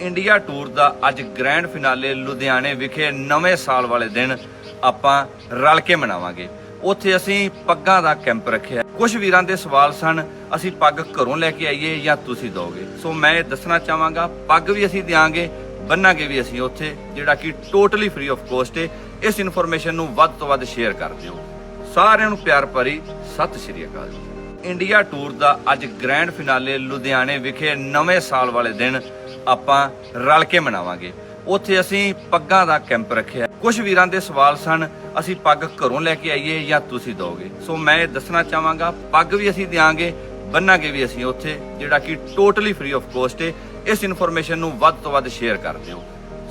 India tour ਦਾ ਅੱਜ grand finale ਲੁਧਿਆਣੇ ਵਿਖੇ ਨਵੇਂ ਸਾਲ ਵਾਲੇ ਦਿਨ ਆਪਾਂ ਰਲ ਕੇ ਮਨਾਵਾਂਗੇ। ਉੱਥੇ ਅਸੀਂ ਪੱਗਾਂ ਦਾ ਕੈਂਪ ਰੱਖਿਆ। ਕੁਝ ਵੀਰਾਂ ਦੇ ਸਵਾਲ ਸਨ, ਅਸੀਂ ਪੱਗ ਘਰੋਂ ਲੈ ਕੇ ਆਈਏ ਜਾਂ ਤੁਸੀਂ ਦੋਗੇ ਸੋ ਮੈਂ ਇਹ ਦੱਸਣਾ ਚਾਹਾਂਗਾ, ਪੱਗ ਵੀ ਅਸੀਂ ਦਿਆਂਗੇ, ਬੰਨਾਂਗੇ ਵੀ ਅਸੀਂ ਉੱਥੇ, ਜਿਹੜਾ ਕਿ ਟੋਟਲੀ ਫ੍ਰੀ ਆਫ ਕੋਸਟ ਹੈ ਇਸ ਇਨਫੋਰਮੇਸ਼ਨ ਨੂੰ ਵੱਧ ਤੋਂ ਵੱਧ ਸ਼ੇਅਰ ਕਰ ਦਿਓ। ਸਾਰਿਆਂ ਨੂੰ ਪਿਆਰ ਭਰੀ ਸਤਿ ਸ਼੍ਰੀ ਅਕਾਲ ਜੀ। ਇੰਡੀਆ ਟੂਰ ਦਾ ਅੱਜ ਗ੍ਰੈਂਡ ਫਿਨਾਲੇ ਲੁਧਿਆਣੇ ਵਿਖੇ ਨਵੇਂ ਸਾਲ ਵਾਲੇ ਦਿਨ ਆਪਾਂ ਰਲ ਕੇ ਮਨਾਵਾਂਗੇ। ਉੱਥੇ ਅਸੀਂ ਪੱਗਾਂ ਦਾ ਕੈਂਪ ਰੱਖਿਆ। ਕੁਝ ਵੀਰਾਂ ਦੇ ਸਵਾਲ ਸਨ, ਅਸੀਂ ਪੱਗ ਘਰੋਂ ਲੈ ਕੇ ਆਈਏ ਜਾਂ ਤੁਸੀਂ ਦੋਗੇ ਸੋ ਮੈਂ ਇਹ ਦੱਸਣਾ ਚਾਹਾਂਗਾ, ਪੱਗ ਵੀ ਅਸੀਂ ਦਿਆਂਗੇ, ਬੰਨਾਂਗੇ ਵੀ ਅਸੀਂ ਉੱਥੇ, ਜਿਹੜਾ ਕਿ ਟੋਟਲੀ ਫ੍ਰੀ ਆਫ ਕੋਸਟ ਹੈ ਇਸ ਇਨਫੋਰਮੇਸ਼ਨ ਨੂੰ ਵੱਧ ਤੋਂ ਵੱਧ ਸ਼ੇਅਰ ਕਰ ਦਿਓ।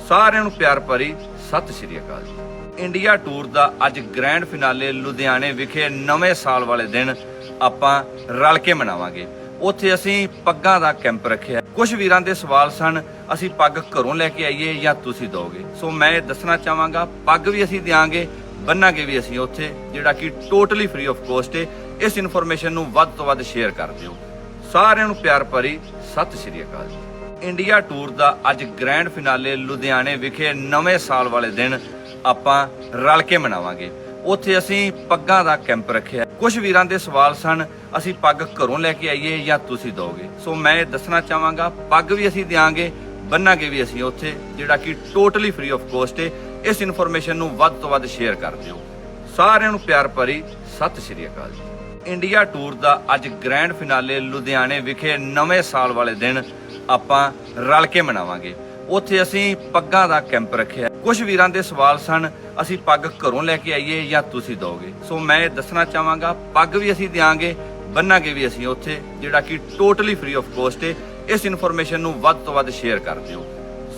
ਸਾਰਿਆਂ ਨੂੰ ਪਿਆਰ ਭਰੀ ਸਤਿ ਸ਼੍ਰੀ ਅਕਾਲ ਜੀ। ਇੰਡੀਆ ਟੂਰ ਦਾ ਅੱਜ ਗ੍ਰੈਂਡ ਫਿਨਾਲੇ ਲੁਧਿਆਣੇ ਵਿਖੇ ਨਵੇਂ ਸਾਲ ਵਾਲੇ ਦਿਨ ਆਪਾਂ ਰਲ ਕੇ ਮਨਾਵਾਂਗੇ। ਉੱਥੇ ਅਸੀਂ ਪੱਗਾਂ ਦਾ ਕੈਂਪ ਰੱਖਿਆ। ਕੁਝ ਵੀਰਾਂ ਦੇ ਸਵਾਲ ਸਨ, ਅਸੀਂ ਪੱਗ ਘਰੋਂ ਲੈ ਕੇ ਆਈਏ ਜਾਂ ਤੁਸੀਂ ਦੋਗੇ? ਸੋ ਮੈਂ ਇਹ ਦੱਸਣਾ ਚਾਹਾਂਗਾ, ਪੱਗ ਵੀ ਅਸੀਂ ਦਿਆਂਗੇ, ਬੰਨਾਂਗੇ ਵੀ ਅਸੀਂ ਉੱਥੇ, ਜਿਹੜਾ ਕਿ ਟੋਟਲੀ ਫ੍ਰੀ ਆਫ ਕੋਸਟ ਹੈ ਇਸ ਇਨਫੋਰਮੇਸ਼ਨ ਨੂੰ ਵੱਧ ਤੋਂ ਵੱਧ ਸ਼ੇਅਰ ਕਰ ਦਿਓ। ਸਾਰਿਆਂ ਨੂੰ ਪਿਆਰ ਭਰੀ ਸਤਿ ਸ਼੍ਰੀ ਅਕਾਲ ਜੀ। ਇੰਡੀਆ ਟੂਰ ਦਾ ਅੱਜ ਗ੍ਰੈਂਡ ਫਿਨਾਲੇ ਲੁਧਿਆਣੇ ਵਿਖੇ ਨਵੇਂ ਸਾਲ ਵਾਲੇ ਦਿਨ ਆਪਾਂ ਰਲ ਕੇ ਮਨਾਵਾਂਗੇ। ਉੱਥੇ ਅਸੀਂ ਪੱਗਾਂ ਦਾ ਕੈਂਪ ਰੱਖਿਆ। ਕੁਝ ਵੀਰਾਂ ਦੇ ਸਵਾਲ ਸਨ, ਅਸੀਂ ਪੱਗ ਘਰੋਂ ਲੈ ਕੇ ਆਈਏ ਜਾਂ ਤੁਸੀਂ ਦੋਗੇ? ਸੋ ਮੈਂ ਇਹ ਦੱਸਣਾ ਚਾਹਾਂਗਾ, ਪੱਗ ਵੀ ਅਸੀਂ ਦਿਆਂਗੇ, ਬੰਨਾਂਗੇ ਵੀ ਅਸੀਂ ਉੱਥੇ, ਜਿਹੜਾ ਕਿ ਟੋਟਲੀ ਫ੍ਰੀ ਆਫ ਕੋਸਟ ਹੈ ਇਸ ਇਨਫੋਰਮੇਸ਼ਨ ਨੂੰ ਵੱਧ ਤੋਂ ਵੱਧ ਸ਼ੇਅਰ ਕਰ ਦਿਓ। ਸਾਰਿਆਂ ਨੂੰ ਪਿਆਰ ਭਰੀ ਸਤਿ ਸ਼੍ਰੀ ਅਕਾਲ ਜੀ। ਇੰਡੀਆ ਟੂਰ ਦਾ ਅੱਜ ਗ੍ਰੈਂਡ ਫਿਨਾਲੇ ਲੁਧਿਆਣੇ ਵਿਖੇ ਨਵੇਂ ਸਾਲ ਵਾਲੇ ਦਿਨ ਆਪਾਂ ਰਲ ਕੇ ਮਨਾਵਾਂਗੇ। ਉੱਥੇ ਅਸੀਂ ਪੱਗਾਂ ਦਾ ਕੈਂਪ ਰੱਖਿਆ। ਕੁਝ ਵੀਰਾਂ ਦੇ ਸਵਾਲ ਸਨ, ਅਸੀਂ ਪੱਗ ਘਰੋਂ ਲੈ ਕੇ ਆਈਏ ਜਾਂ ਤੁਸੀਂ ਦੋਗੇ? ਸੋ ਮੈਂ ਇਹ ਦੱਸਣਾ ਚਾਹਾਂਗਾ, ਪੱਗ ਵੀ ਅਸੀਂ ਦਿਆਂਗੇ, ਬੰਨਾਂਗੇ ਵੀ ਅਸੀਂ ਉੱਥੇ, ਜਿਹੜਾ ਕਿ ਟੋਟਲੀ ਫ੍ਰੀ ਆਫ ਕੋਸਟ ਹੈ ਇਸ ਇਨਫੋਰਮੇਸ਼ਨ ਨੂੰ ਵੱਧ ਤੋਂ ਵੱਧ ਸ਼ੇਅਰ ਕਰ ਦਿਓ।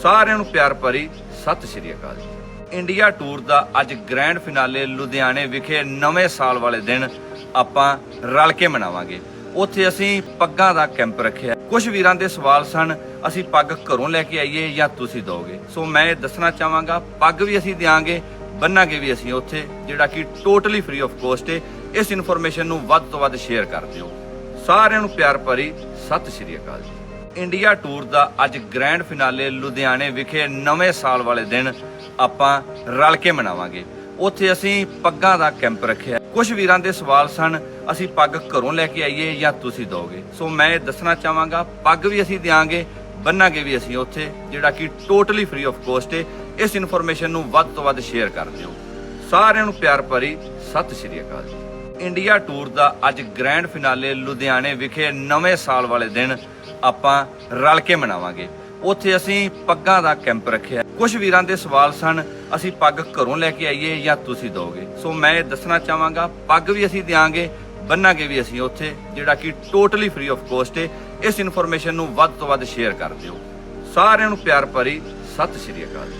ਸਾਰਿਆਂ ਨੂੰ ਪਿਆਰ ਭਰੀ ਸਤਿ ਸ਼੍ਰੀ ਅਕਾਲ ਜੀ। ਇੰਡੀਆ ਟੂਰ ਦਾ ਅੱਜ ਗ੍ਰੈਂਡ ਫਿਨਾਲੇ ਲੁਧਿਆਣੇ ਵਿਖੇ ਨਵੇਂ ਸਾਲ ਵਾਲੇ ਦਿਨ ਆਪਾਂ ਰਲ ਕੇ ਮਨਾਵਾਂਗੇ। ਉੱਥੇ ਅਸੀਂ ਪੱਗਾਂ ਦਾ ਕੈਂਪ ਰੱਖਿਆ। ਕੁਝ ਵੀਰਾਂ ਦੇ ਸਵਾਲ ਸਨ, ਅਸੀਂ ਪੱਗ ਘਰੋਂ ਲੈ ਕੇ ਆਈਏ ਜਾਂ ਤੁਸੀਂ ਦੋਗੇ? ਸੋ ਮੈਂ ਇਹ ਦੱਸਣਾ ਚਾਹਾਂਗਾ, ਪੱਗ ਵੀ ਅਸੀਂ ਦਿਆਂਗੇ, ਬੰਨਾਂਗੇ ਵੀ ਅਸੀਂ ਉੱਥੇ, ਜਿਹੜਾ ਕਿ ਟੋਟਲੀ ਫ੍ਰੀ ਆਫ ਕੋਸਟ ਹੈ ਇਸ ਇਨਫੋਰਮੇਸ਼ਨ ਨੂੰ ਵੱਧ ਤੋਂ ਵੱਧ ਸ਼ੇਅਰ ਕਰ ਦਿਓ। ਸਾਰਿਆਂ ਨੂੰ ਪਿਆਰ ਭਰੀ ਸਤਿ ਸ਼੍ਰੀ ਅਕਾਲ ਜੀ। ਇੰਡੀਆ ਟੂਰ ਦਾ ਅੱਜ ਗ੍ਰੈਂਡ ਫਿਨਾਲੇ ਲੁਧਿਆਣੇ ਵਿਖੇ ਨਵੇਂ ਸਾਲ ਵਾਲੇ ਦਿਨ ਆਪਾਂ ਰਲ ਕੇ ਮਨਾਵਾਂਗੇ। ਉੱਥੇ ਅਸੀਂ ਪੱਗਾਂ ਦਾ ਕੈਂਪ ਰੱਖਿਆ। ਕੁਝ ਵੀਰਾਂ ਦੇ ਸਵਾਲ ਸਨ, ਅਸੀਂ ਪੱਗ ਘਰੋਂ ਲੈ ਕੇ ਆਈਏ ਜਾਂ ਤੁਸੀਂ ਦੋਗੇ ਸੋ ਮੈਂ ਇਹ ਦੱਸਣਾ ਚਾਹਾਂਗਾ, ਪੱਗ ਵੀ ਅਸੀਂ ਦਿਆਂਗੇ, ਬੰਨਾਂਗੇ ਵੀ ਅਸੀਂ ਉੱਥੇ, ਜਿਹੜਾ ਕਿ ਟੋਟਲੀ ਫ੍ਰੀ ਆਫ ਕੋਸਟ ਹੈ ਇਸ ਇਨਫੋਰਮੇਸ਼ਨ ਨੂੰ ਵੱਧ ਤੋਂ ਵੱਧ ਸ਼ੇਅਰ ਕਰ ਦਿਓ। ਸਾਰਿਆਂ ਨੂੰ ਪਿਆਰ ਭਰੀ ਸਤਿ ਸ਼੍ਰੀ ਅਕਾਲ। ਇੰਡੀਆ ਟੂਰ ਦਾ ਅੱਜ ਗ੍ਰੈਂਡ ਫਿਨਾਲੇ ਲੁਧਿਆਣੇ ਵਿਖੇ ਨਵੇਂ ਸਾਲ ਵਾਲੇ ਦਿਨ। ਆਪਾਂ ਰਲ ਕੇ ਮਨਾਵਾਂਗੇ। ਉੱਥੇ ਅਸੀਂ ਪੱਗਾਂ ਦਾ ਕੈਂਪ ਰੱਖਿਆ। ਕੁਝ ਵੀਰਾਂ ਦੇ ਸਵਾਲ ਸਨ, ਅਸੀਂ ਪੱਗ ਘਰੋਂ ਲੈ ਕੇ ਆਈਏ ਜਾਂ ਤੁਸੀਂ ਦੋਗੇ? ਸੋ ਮੈਂ ਇਹ ਦੱਸਣਾ ਚਾਹਾਂਗਾ, ਪੱਗ ਵੀ ਅਸੀਂ ਦਿਆਂਗੇ, ਬੰਨਾਂਗੇ ਵੀ ਅਸੀਂ ਉੱਥੇ, ਜਿਹੜਾ ਕਿ ਟੋਟਲੀ ਫ੍ਰੀ ਆਫ ਕੋਸਟ ਹੈ ਇਸ ਇਨਫੋਰਮੇਸ਼ਨ ਨੂੰ ਵੱਧ ਤੋਂ ਵੱਧ ਸ਼ੇਅਰ ਕਰ ਦਿਓ। ਸਾਰਿਆਂ ਨੂੰ ਪਿਆਰ ਭਰੀ, ਸਤਿ ਸ਼੍ਰੀ ਅਕਾਲ।